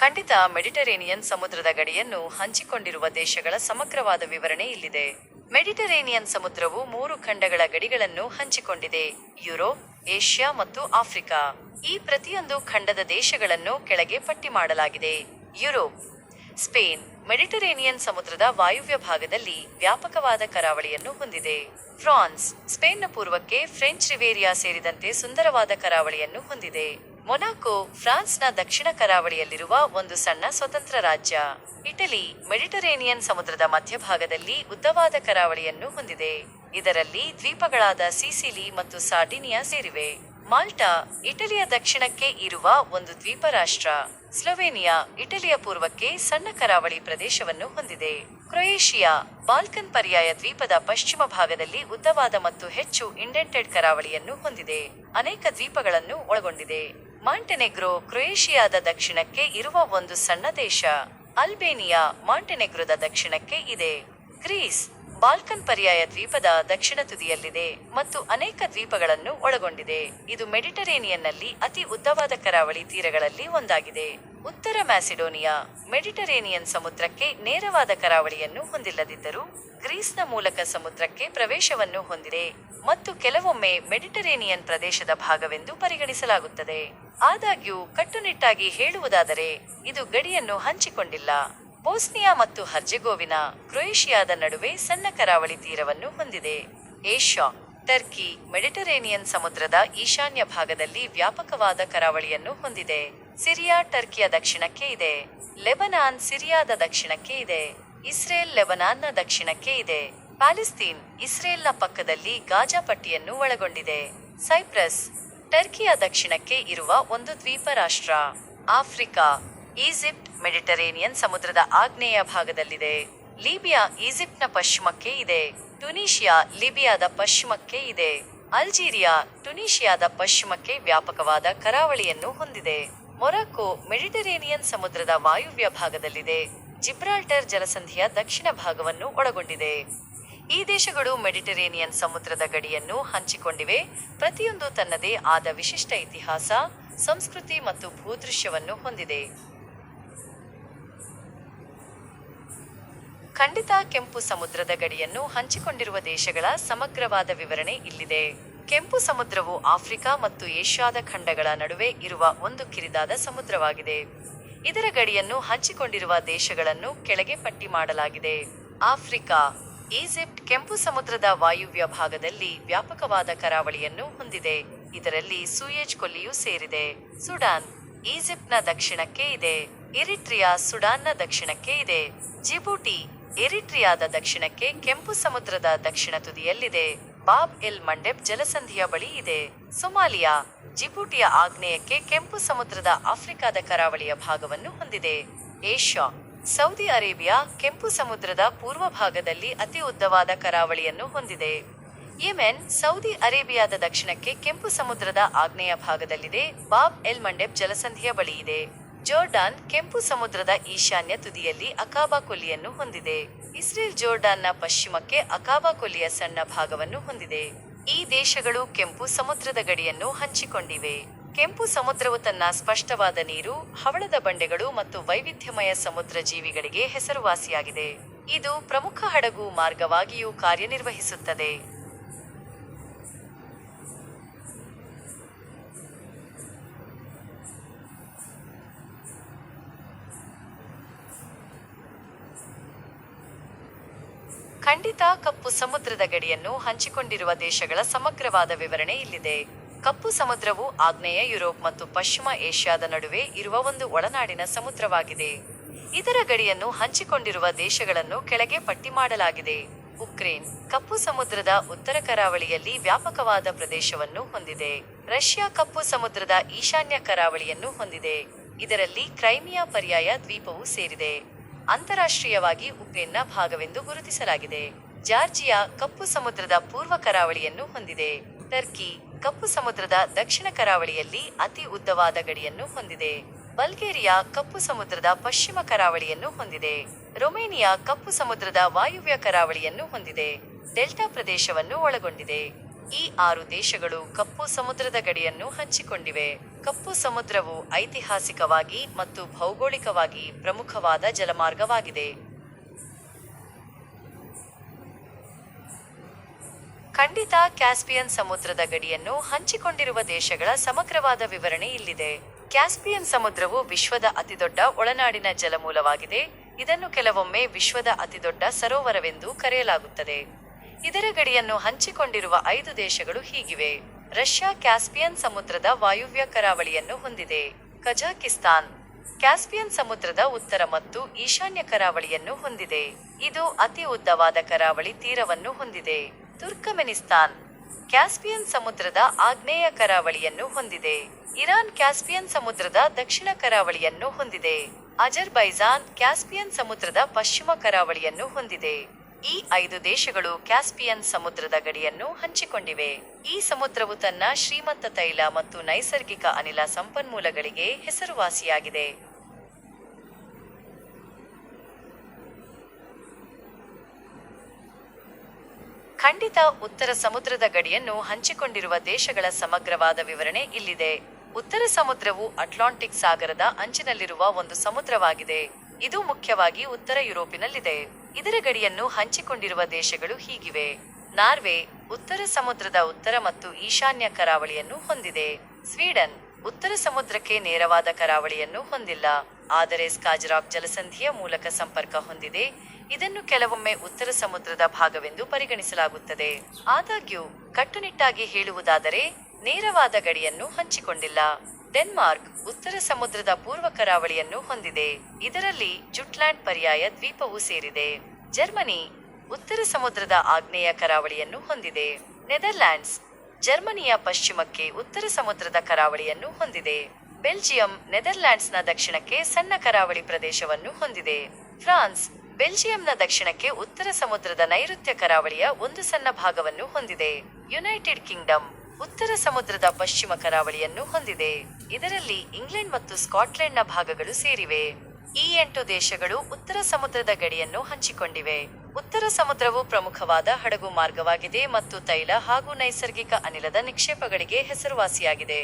ಖಂಡಿತ ಮೆಡಿಟರೇನಿಯನ್ ಸಮುದ್ರದ ಗಡಿಯನ್ನು ಹಂಚಿಕೊಂಡಿರುವ ದೇಶಗಳ ಸಮಗ್ರವಾದ ವಿವರಣೆ ಇಲ್ಲಿದೆ. ಮೆಡಿಟರೇನಿಯನ್ ಸಮುದ್ರವು ಮೂರು ಖಂಡಗಳ ಗಡಿಗಳನ್ನು ಹಂಚಿಕೊಂಡಿದೆ, ಯುರೋಪ್, ಏಷ್ಯಾ ಮತ್ತು ಆಫ್ರಿಕಾ. ಈ ಪ್ರತಿಯೊಂದು ಖಂಡದ ದೇಶಗಳನ್ನು ಕೆಳಗೆ ಪಟ್ಟಿ ಮಾಡಲಾಗಿದೆ, ಯುರೋಪ್. ಸ್ಪೇನ್, ಮೆಡಿಟರೇನಿಯನ್ ಸಮುದ್ರದ ವಾಯುವ್ಯ ಭಾಗದಲ್ಲಿ ವ್ಯಾಪಕವಾದ ಕರಾವಳಿಯನ್ನು ಹೊಂದಿದೆ. ಫ್ರಾನ್ಸ್, ಸ್ಪೇನ್ನ ಪೂರ್ವಕ್ಕೆ ಫ್ರೆಂಚ್ ರಿವೇರಿಯಾ ಸೇರಿದಂತೆ ಸುಂದರವಾದ ಕರಾವಳಿಯನ್ನು ಹೊಂದಿದೆ. ಮೊನಾಕೋ, ಫ್ರಾನ್ಸ್ನ ದಕ್ಷಿಣ ಕರಾವಳಿಯಲ್ಲಿರುವ ಒಂದು ಸಣ್ಣ ಸ್ವತಂತ್ರ ರಾಜ್ಯ. ಇಟಲಿ, ಮೆಡಿಟರೇನಿಯನ್ ಸಮುದ್ರದ ಮಧ್ಯಭಾಗದಲ್ಲಿ ಉದ್ದವಾದ ಕರಾವಳಿಯನ್ನು ಹೊಂದಿದೆ. ಇದರಲ್ಲಿ ದ್ವೀಪಗಳಾದ ಸಿಸಿಲಿ ಮತ್ತು ಸಾರ್ಡಿನಿಯಾ ಸೇರಿವೆ. ಮಾಲ್ಟಾ, ಇಟಲಿಯ ದಕ್ಷಿಣಕ್ಕೆ ಇರುವ ಒಂದು ದ್ವೀಪ ರಾಷ್ಟ್ರ ಸ್ಲೋವೇನಿಯಾ, ಇಟಲಿಯ ಪೂರ್ವಕ್ಕೆ ಸಣ್ಣ ಕರಾವಳಿ ಪ್ರದೇಶವನ್ನು ಹೊಂದಿದೆ. ಕ್ರೊಯೇಷಿಯಾ, ಬಾಲ್ಕನ್ ಪರ್ಯಾಯ ದ್ವೀಪದ ಪಶ್ಚಿಮ ಭಾಗದಲ್ಲಿ ಉದ್ದವಾದ ಮತ್ತು ಹೆಚ್ಚು ಇಂಡೆಂಟೆಡ್ ಕರಾವಳಿಯನ್ನು ಹೊಂದಿದೆ. ಅನೇಕ ದ್ವೀಪಗಳನ್ನು ಒಳಗೊಂಡಿದೆ. ಮಾಂಟೆನೆಗ್ರೋ ಕ್ರೊಯೇಷಿಯಾದ ದಕ್ಷಿಣಕ್ಕೆ ಇರುವ ಒಂದು ಸಣ್ಣ ದೇಶ. ಅಲ್ಬೇನಿಯಾ ಮಾಂಟೆನೆಗ್ರೋದ ದಕ್ಷಿಣಕ್ಕೆ ಇದೆ. ಗ್ರೀಸ್ ಬಾಲ್ಕನ್ ಪರ್ಯಾಯ ದ್ವೀಪದ ದಕ್ಷಿಣ ತುದಿಯಲ್ಲಿದೆ ಮತ್ತು ಅನೇಕ ದ್ವೀಪಗಳನ್ನು ಒಳಗೊಂಡಿದೆ. ಇದು ಮೆಡಿಟರೇನಿಯನ್ನಲ್ಲಿ ಅತಿ ಉದ್ದವಾದ ಕರಾವಳಿ ತೀರಗಳಲ್ಲಿ ಒಂದಾಗಿದೆ. ಉತ್ತರ ಮ್ಯಾಸಿಡೋನಿಯಾ ಮೆಡಿಟರೇನಿಯನ್ ಸಮುದ್ರಕ್ಕೆ ನೇರವಾದ ಕರಾವಳಿಯನ್ನು ಹೊಂದಿಲ್ಲದಿದ್ದರೂ ಗ್ರೀಸ್ನ ಮೂಲಕ ಸಮುದ್ರಕ್ಕೆ ಪ್ರವೇಶವನ್ನು ಹೊಂದಿದೆ ಮತ್ತು ಕೆಲವೊಮ್ಮೆ ಮೆಡಿಟರೇನಿಯನ್ ಪ್ರದೇಶದ ಭಾಗವೆಂದು ಪರಿಗಣಿಸಲಾಗುತ್ತದೆ. ಆದಾಗ್ಯೂ ಕಟ್ಟುನಿಟ್ಟಾಗಿ ಹೇಳುವುದಾದರೆ ಇದು ಗಡಿಯನ್ನು ಹಂಚಿಕೊಂಡಿಲ್ಲ. ಬೋಸ್ನಿಯಾ ಮತ್ತು ಹರ್ಜೆಗೋವಿನ ಕ್ರೊಯೇಷಿಯಾದ ನಡುವೆ ಸಣ್ಣ ಕರಾವಳಿ ತೀರವನ್ನು ಹೊಂದಿದೆ. ಏಷ್ಯಾ, ಟರ್ಕಿ, ಮೆಡಿಟರೇನಿಯನ್ ಸಮುದ್ರದ ಈಶಾನ್ಯ ಭಾಗದಲ್ಲಿ ವ್ಯಾಪಕವಾದ ಕರಾವಳಿಯನ್ನು ಹೊಂದಿದೆ. ಸಿರಿಯಾ, ಟರ್ಕಿಯ ದಕ್ಷಿಣಕ್ಕೆ ಇದೆ. ಲೆಬನಾನ್, ಸಿರಿಯಾದ ದಕ್ಷಿಣಕ್ಕೆ ಇದೆ. ಇಸ್ರೇಲ್, ಲೆಬನಾನ್ನ ದಕ್ಷಿಣಕ್ಕೆ ಇದೆ. ಪ್ಯಾಲೆಸ್ತೀನ್, ಇಸ್ರೇಲ್ನ ಪಕ್ಕದಲ್ಲಿ ಗಾಜಾ ಪಟ್ಟಿಯನ್ನು ಒಳಗೊಂಡಿದೆ. ಸೈಪ್ರಸ್ ಟರ್ಕಿಯ ದಕ್ಷಿಣಕ್ಕೆ ಇರುವ ಒಂದು ದ್ವೀಪ ರಾಷ್ಟ್ರ ಆಫ್ರಿಕಾ, ಈಜಿಪ್ಟ್ ಮೆಡಿಟರೇನಿಯನ್ ಸಮುದ್ರದ ಆಗ್ನೇಯ ಭಾಗದಲ್ಲಿದೆ. ಲಿಬಿಯಾ ಈಜಿಪ್ಟ್ನ ಪಶ್ಚಿಮಕ್ಕೆ ಇದೆ. ಟುನೀಷಿಯಾ ಲಿಬಿಯಾದ ಪಶ್ಚಿಮಕ್ಕೆ ಇದೆ. ಅಲ್ಜೀರಿಯಾ ಟುನೀಷಿಯಾದ ಪಶ್ಚಿಮಕ್ಕೆ ವ್ಯಾಪಕವಾದ ಕರಾವಳಿಯನ್ನು ಹೊಂದಿದೆ. ಮೊರಕ್ಕೊ ಮೆಡಿಟರೇನಿಯನ್ ಸಮುದ್ರದ ವಾಯುವ್ಯ ಭಾಗದಲ್ಲಿದೆ. ಜಿಬ್ರಾಲ್ಟರ್ ಜಲಸಂಧಿಯ ದಕ್ಷಿಣ ಭಾಗವನ್ನು ಒಳಗೊಂಡಿದೆ. ಈ ದೇಶಗಳು ಮೆಡಿಟರೇನಿಯನ್ ಸಮುದ್ರದ ಗಡಿಯನ್ನು ಹಂಚಿಕೊಂಡಿವೆ. ಪ್ರತಿಯೊಂದು ತನ್ನದೇ ಆದ ವಿಶಿಷ್ಟ ಇತಿಹಾಸ, ಸಂಸ್ಕೃತಿ ಮತ್ತು ಭೂದೃಶ್ಯವನ್ನು ಹೊಂದಿದೆ. ಖಂಡಿತ ಕೆಂಪು ಸಮುದ್ರದ ಗಡಿಯನ್ನು ಹಂಚಿಕೊಂಡಿರುವ ದೇಶಗಳ ಸಮಗ್ರವಾದ ವಿವರಣೆ ಇಲ್ಲಿದೆ. ಕೆಂಪು ಸಮುದ್ರವು ಆಫ್ರಿಕಾ ಮತ್ತು ಏಷ್ಯಾದ ಖಂಡಗಳ ನಡುವೆ ಇರುವ ಒಂದು ಕಿರಿದಾದ ಸಮುದ್ರವಾಗಿದೆ. ಇದರ ಗಡಿಯನ್ನು ಹಂಚಿಕೊಂಡಿರುವ ದೇಶಗಳನ್ನು ಕೆಳಗೆ ಪಟ್ಟಿ ಮಾಡಲಾಗಿದೆ. ಆಫ್ರಿಕಾ ಈಜಿಪ್ಟ್ ಕೆಂಪು ಸಮುದ್ರದ ವಾಯುವ್ಯ ಭಾಗದಲ್ಲಿ ವ್ಯಾಪಕವಾದ ಕರಾವಳಿಯನ್ನು ಹೊಂದಿದೆ. ಇದರಲ್ಲಿ ಸೂಯೇಜ್ ಕೊಲ್ಲಿಯೂ ಸೇರಿದೆ. ಸುಡಾನ್, ಈಜಿಪ್ಟ್ನ ದಕ್ಷಿಣಕ್ಕೆ ಇದೆ. ಎರಿಟ್ರಿಯಾ ಸುಡಾನ್ನ ದಕ್ಷಿಣಕ್ಕೆ ಇದೆ. ಜಿಬೂಟಿ, ಎರಿಟ್ರಿಯಾದ ದಕ್ಷಿಣಕ್ಕೆ ಕೆಂಪು ಸಮುದ್ರದ ದಕ್ಷಿಣ ತುದಿಯಲ್ಲಿದೆ. ಬಾಬ್ ಎಲ್ ಮಂಡೆಬ್ ಜಲಸಂಧಿಯ ಬಳಿ ಇದೆ. ಸೊಮಾಲಿಯಾ, ಜಿಬೂಟಿಯ ಆಗ್ನೇಯಕ್ಕೆ ಕೆಂಪು ಸಮುದ್ರದ ಆಫ್ರಿಕಾದ ಕರಾವಳಿಯ ಭಾಗವನ್ನು ಹೊಂದಿದೆ. ಏಷ್ಯಾ ಸೌದಿ ಅರೇಬಿಯಾ ಕೆಂಪು ಸಮುದ್ರದ ಪೂರ್ವ ಭಾಗದಲ್ಲಿ ಅತಿ ಉದ್ದವಾದ ಕರಾವಳಿಯನ್ನು ಹೊಂದಿದೆ. ಯೆಮೆನ್ ಸೌದಿ ಅರೇಬಿಯಾದ ದಕ್ಷಿಣಕ್ಕೆ ಕೆಂಪು ಸಮುದ್ರದ ಆಗ್ನೇಯ ಭಾಗದಲ್ಲಿದೆ. ಬಾಬ್ ಎಲ್ ಮಂಡೆಬ್ ಜಲಸಂಧಿಯ ಬಳಿ ಇದೆ. ಜೋರ್ಡಾನ್ ಕೆಂಪು ಸಮುದ್ರದ ಈಶಾನ್ಯ ತುದಿಯಲ್ಲಿ ಅಕಾಬಾ ಕೊಲ್ಲಿಯನ್ನು ಹೊಂದಿದೆ. ಇಸ್ರೇಲ್ ಜೋರ್ಡಾನ್ನ ಪಶ್ಚಿಮಕ್ಕೆ ಅಕಾಬಾ ಕೊಲ್ಲಿಯ ಸಣ್ಣ ಭಾಗವನ್ನು ಹೊಂದಿದೆ. ಈ ದೇಶಗಳು ಕೆಂಪು ಸಮುದ್ರದ ಗಡಿಯನ್ನು ಹಂಚಿಕೊಂಡಿವೆ. ಕೆಂಪು ಸಮುದ್ರವು ತನ್ನ ಸ್ಪಷ್ಟವಾದ ನೀರು, ಹವಳದ ಬಂಡೆಗಳು ಮತ್ತು ವೈವಿಧ್ಯಮಯ ಸಮುದ್ರ ಜೀವಿಗಳಿಗೆ ಹೆಸರುವಾಸಿಯಾಗಿದೆ. ಇದು ಪ್ರಮುಖ ಹಡಗು ಮಾರ್ಗವಾಗಿಯೂ ಕಾರ್ಯನಿರ್ವಹಿಸುತ್ತದೆ. ಖಂಡಿತ ಕಪ್ಪು ಸಮುದ್ರದ ಗಡಿಯನ್ನು ಹಂಚಿಕೊಂಡಿರುವ ದೇಶಗಳ ಸಮಗ್ರವಾದ ವಿವರಣೆ ಇಲ್ಲಿದೆ. ಕಪ್ಪು ಸಮುದ್ರವು ಆಗ್ನೇಯ ಯುರೋಪ್ ಮತ್ತು ಪಶ್ಚಿಮ ಏಷ್ಯಾದ ನಡುವೆ ಇರುವ ಒಂದು ಒಳನಾಡಿನ ಸಮುದ್ರವಾಗಿದೆ. ಇದರ ಗಡಿಯನ್ನು ಹಂಚಿಕೊಂಡಿರುವ ದೇಶಗಳನ್ನು ಕೆಳಗೆ ಪಟ್ಟಿ ಮಾಡಲಾಗಿದೆ. ಉಕ್ರೇನ್ ಕಪ್ಪು ಸಮುದ್ರದ ಉತ್ತರ ಕರಾವಳಿಯಲ್ಲಿ ವ್ಯಾಪಕವಾದ ಪ್ರದೇಶವನ್ನು ಹೊಂದಿದೆ. ರಷ್ಯಾ ಕಪ್ಪು ಸಮುದ್ರದ ಈಶಾನ್ಯ ಕರಾವಳಿಯನ್ನು ಹೊಂದಿದೆ. ಇದರಲ್ಲಿ ಕ್ರೈಮಿಯಾ ಪರ್ಯಾಯ ದ್ವೀಪವು ಸೇರಿದೆ. ಅಂತಾರಾಷ್ಟ್ರೀಯವಾಗಿ ಉಕ್ರೇನ್ನ ಭಾಗವೆಂದು ಗುರುತಿಸಲಾಗಿದೆ. ಜಾರ್ಜಿಯಾ ಕಪ್ಪು ಸಮುದ್ರದ ಪೂರ್ವ ಕರಾವಳಿಯನ್ನು ಹೊಂದಿದೆ. ಟರ್ಕಿ ಕಪ್ಪು ಸಮುದ್ರದ ದಕ್ಷಿಣ ಕರಾವಳಿಯಲ್ಲಿ ಅತಿ ಉದ್ದವಾದ ಗಡಿಯನ್ನು ಹೊಂದಿದೆ. ಬಲ್ಗೇರಿಯಾ ಕಪ್ಪು ಸಮುದ್ರದ ಪಶ್ಚಿಮ ಕರಾವಳಿಯನ್ನು ಹೊಂದಿದೆ. ರೊಮೇನಿಯಾ ಕಪ್ಪು ಸಮುದ್ರದ ವಾಯುವ್ಯ ಕರಾವಳಿಯನ್ನು ಹೊಂದಿದೆ. ಡೆಲ್ಟಾ ಪ್ರದೇಶವನ್ನು ಒಳಗೊಂಡಿದೆ. ಈ ಆರು ದೇಶಗಳು ಕಪ್ಪು ಸಮುದ್ರದ ಗಡಿಯನ್ನು ಹಂಚಿಕೊಂಡಿವೆ. ಕಪ್ಪು ಸಮುದ್ರವು ಐತಿಹಾಸಿಕವಾಗಿ ಮತ್ತು ಭೌಗೋಳಿಕವಾಗಿ ಪ್ರಮುಖವಾದ ಜಲಮಾರ್ಗವಾಗಿದೆ. ಖಂಡಿತ ಕ್ಯಾಸ್ಪಿಯನ್ ಸಮುದ್ರದ ಗಡಿಯನ್ನು ಹಂಚಿಕೊಂಡಿರುವ ದೇಶಗಳ ಸಮಗ್ರವಾದ ವಿವರಣೆ ಇಲ್ಲಿದೆ. ಕ್ಯಾಸ್ಪಿಯನ್ ಸಮುದ್ರವು ವಿಶ್ವದ ಅತಿದೊಡ್ಡ ಒಳನಾಡಿನ ಜಲಮೂಲವಾಗಿದೆ. ಇದನ್ನು ಕೆಲವೊಮ್ಮೆ ವಿಶ್ವದ ಅತಿದೊಡ್ಡ ಸರೋವರವೆಂದು ಕರೆಯಲಾಗುತ್ತದೆ. ಇದರ ಗಡಿಯನ್ನು ಹಂಚಿಕೊಂಡಿರುವ ಐದು ದೇಶಗಳು ಹೀಗಿವೆ. ರಷ್ಯಾ ಕ್ಯಾಸ್ಪಿಯನ್ ಸಮುದ್ರದ ವಾಯುವ್ಯ ಕರಾವಳಿಯನ್ನು ಹೊಂದಿದೆ. ಕಜಾಕಿಸ್ತಾನ್ ಕ್ಯಾಸ್ಪಿಯನ್ ಸಮುದ್ರದ ಉತ್ತರ ಮತ್ತು ಈಶಾನ್ಯ ಕರಾವಳಿಯನ್ನು ಹೊಂದಿದೆ. ಇದು ಅತಿ ಉದ್ದವಾದ ಕರಾವಳಿ ತೀರವನ್ನು ಹೊಂದಿದೆ. ತುರ್ಕಮೆನಿಸ್ತಾನ್, ಕ್ಯಾಸ್ಪಿಯನ್ ಸಮುದ್ರದ ಆಗ್ನೇಯ ಕರಾವಳಿಯನ್ನು ಹೊಂದಿದೆ. ಇರಾನ್ ಕ್ಯಾಸ್ಪಿಯನ್ ಸಮುದ್ರದ ದಕ್ಷಿಣ ಕರಾವಳಿಯನ್ನು ಹೊಂದಿದೆ. ಅಜರ್ಬೈಜಾನ್ ಕ್ಯಾಸ್ಪಿಯನ್ ಸಮುದ್ರದ ಪಶ್ಚಿಮ ಕರಾವಳಿಯನ್ನು ಹೊಂದಿದೆ. ಈ ಐದು ದೇಶಗಳು ಕ್ಯಾಸ್ಪಿಯನ್ ಸಮುದ್ರದ ಗಡಿಯನ್ನು ಹಂಚಿಕೊಂಡಿವೆ. ಈ ಸಮುದ್ರವು ತನ್ನ ಶ್ರೀಮಂತ ತೈಲ ಮತ್ತು ನೈಸರ್ಗಿಕ ಅನಿಲ ಸಂಪನ್ಮೂಲಗಳಿಗೆ ಹೆಸರುವಾಸಿಯಾಗಿದೆ. ಖಂಡಿತ ಉತ್ತರ ಸಮುದ್ರದ ಗಡಿಯನ್ನು ಹಂಚಿಕೊಂಡಿರುವ ದೇಶಗಳ ಸಮಗ್ರವಾದ ವಿವರಣೆ ಇಲ್ಲಿದೆ. ಉತ್ತರ ಸಮುದ್ರವು ಅಟ್ಲಾಂಟಿಕ್ ಸಾಗರದ ಅಂಚಿನಲ್ಲಿರುವ ಒಂದು ಸಮುದ್ರವಾಗಿದೆ. ಇದು ಮುಖ್ಯವಾಗಿ ಉತ್ತರ ಯುರೋಪಿನಲ್ಲಿದೆ. ಇದರ ಗಡಿಯನ್ನು ಹಂಚಿಕೊಂಡಿರುವ ದೇಶಗಳು ಹೀಗಿವೆ. ನಾರ್ವೆ, ಉತ್ತರ ಸಮುದ್ರದ ಉತ್ತರ ಮತ್ತು ಈಶಾನ್ಯ ಕರಾವಳಿಯನ್ನು ಹೊಂದಿದೆ. ಸ್ವೀಡನ್, ಉತ್ತರ ಸಮುದ್ರಕ್ಕೆ ನೇರವಾದ ಕರಾವಳಿಯನ್ನು ಹೊಂದಿಲ್ಲ. ಆದರೆ ಸ್ಕಾಜರಾಕ್ ಜಲಸಂಧಿಯ ಮೂಲಕ ಸಂಪರ್ಕ ಹೊಂದಿದೆ. ಇದನ್ನು ಕೆಲವೊಮ್ಮೆ ಉತ್ತರ ಸಮುದ್ರದ ಭಾಗವೆಂದು ಪರಿಗಣಿಸಲಾಗುತ್ತದೆ. ಆದಾಗ್ಯೂ, ಕಟ್ಟುನಿಟ್ಟಾಗಿ ಹೇಳುವುದಾದರೆ, ನೇರವಾದ ಗಡಿಯನ್ನು ಹಂಚಿಕೊಂಡಿಲ್ಲ. ಡೆನ್ಮಾರ್ಕ್ ಉತ್ತರ ಸಮುದ್ರದ ಪೂರ್ವ ಕರಾವಳಿಯನ್ನು ಹೊಂದಿದೆ. ಇದರಲ್ಲಿ ಜುಟ್ಲ್ಯಾಂಡ್ ಪರ್ಯಾಯ ದ್ವೀಪವೂ ಸೇರಿದೆ. ಜರ್ಮನಿ ಉತ್ತರ ಸಮುದ್ರದ ಆಗ್ನೇಯ ಕರಾವಳಿಯನ್ನು ಹೊಂದಿದೆ. ನೆದರ್ಲ್ಯಾಂಡ್ಸ್ ಜರ್ಮನಿಯ ಪಶ್ಚಿಮಕ್ಕೆ ಉತ್ತರ ಸಮುದ್ರದ ಕರಾವಳಿಯನ್ನು ಹೊಂದಿದೆ. ಬೆಲ್ಜಿಯಂ ನೆದರ್ಲ್ಯಾಂಡ್ಸ್ನ ದಕ್ಷಿಣಕ್ಕೆ ಸಣ್ಣ ಕರಾವಳಿ ಪ್ರದೇಶವನ್ನು ಹೊಂದಿದೆ. ಫ್ರಾನ್ಸ್ ಬೆಲ್ಜಿಯಂನ ದಕ್ಷಿಣಕ್ಕೆ ಉತ್ತರ ಸಮುದ್ರದ ನೈಋತ್ಯ ಕರಾವಳಿಯ ಒಂದು ಸಣ್ಣ ಭಾಗವನ್ನು ಹೊಂದಿದೆ. ಯುನೈಟೆಡ್ ಕಿಂಗ್ಡಮ್ ಉತ್ತರ ಸಮುದ್ರದ ಪಶ್ಚಿಮ ಕರಾವಳಿಯನ್ನು ಹೊಂದಿದೆ. ಇದರಲ್ಲಿ ಇಂಗ್ಲೆಂಡ್ ಮತ್ತು ಸ್ಕಾಟ್ಲೆಂಡ್ನ ಭಾಗಗಳು ಸೇರಿವೆ. ಈ ಎಂಟು ದೇಶಗಳು ಉತ್ತರ ಸಮುದ್ರದ ಗಡಿಯನ್ನು ಹಂಚಿಕೊಂಡಿವೆ. ಉತ್ತರ ಸಮುದ್ರವು ಪ್ರಮುಖವಾದ ಹಡಗು ಮಾರ್ಗವಾಗಿದೆ ಮತ್ತು ತೈಲ ಹಾಗೂ ನೈಸರ್ಗಿಕ ಅನಿಲದ ನಿಕ್ಷೇಪಗಳಿಗೆ ಹೆಸರುವಾಸಿಯಾಗಿದೆ.